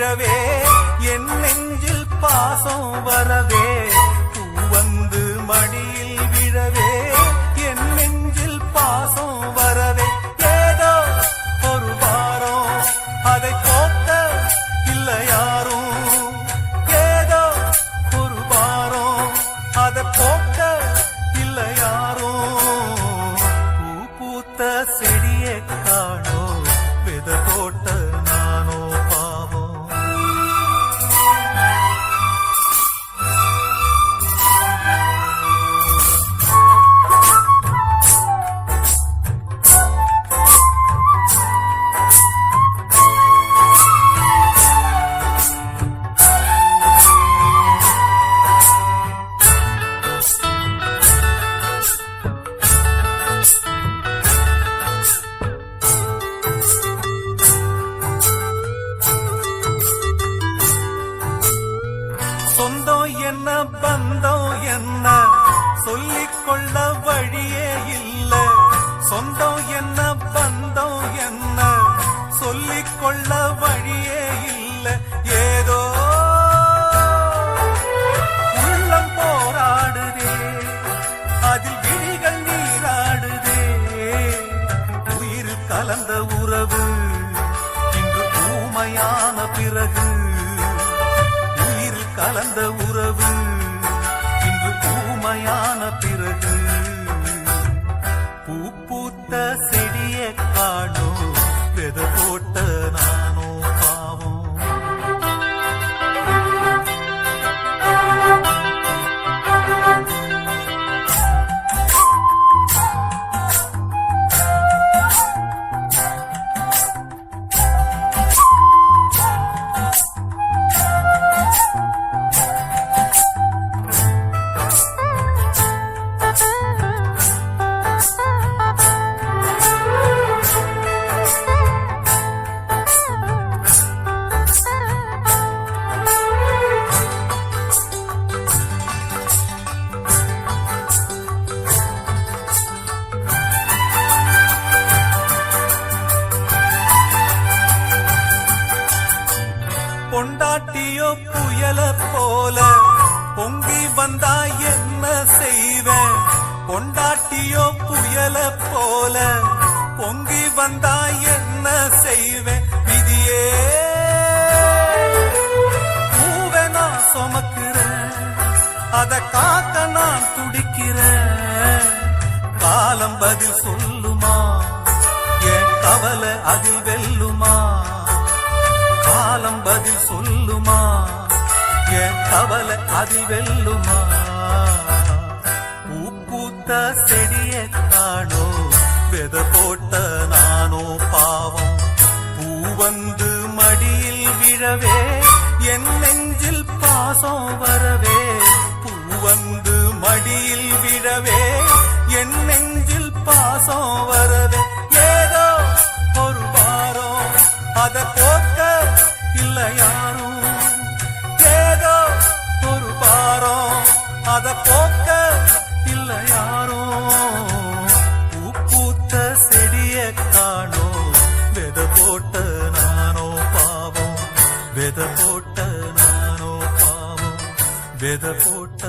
விழவே என் நெஞ்சில் பாசம் வரவே பூ வந்து மடியில் விழவே என் நெஞ்சில் பாசம் வரவே. ஏதோ ஒரு வாரம் அதை போக்க இல்ல யாரும் ஏதோ ஒரு வாரம் அதை போக்க இல்ல யாரும் பூ பூத்த செடியை காணோ வித போட்ட நானோ என்ன பந்தம் என்ன? சொல்லிக்கொள்ள வழியே இல்ல. சொந்தம் என்ன பந்தம் என்ன? சொல்லிக்கொள்ள வழியே இல்ல. ஏதோ உள்ளம் போராடுதே. அதில் விழிகள் நீராடுதே. உயிர் கலந்த உறவு இன்று ஊமையான பிறகு கலந்த உறவு. பொண்டாட்டியோ புயல போல பொங்கி வந்தா என்ன செய்வேன்? பொண்டாட்டியோ புயல போல பொங்கி வந்தா என்ன செய்வேன்? விதியே. பூவை நான் சுமக்கிறேன். அத காக்க நான் துடிக்கிறேன். காலம் பதில் சொல்லுமா? என் கவலை அதில் வெல்லுமா? காலம் பதில் சொல்லுமா? என் கவலை அதில் வெல்லுமா பூ பூத்த செடிய காணோ வெத போட்ட நானோ பாவம். பூ வந்து மடியில் விழவே என் நெஞ்சில் பாசம் வரவே. பூ வந்து மடியில் விழவே என் நெஞ்சில் பாசம் பிள்ளையாரும் யாரும் ஏதோ ஒரு பாரம். அத போக்க இல்ல பூ பூத்த செடிய காணோ வெத போட்ட நானோ பாவம். வெத போட்ட நானோ பாவம். வெத போட்ட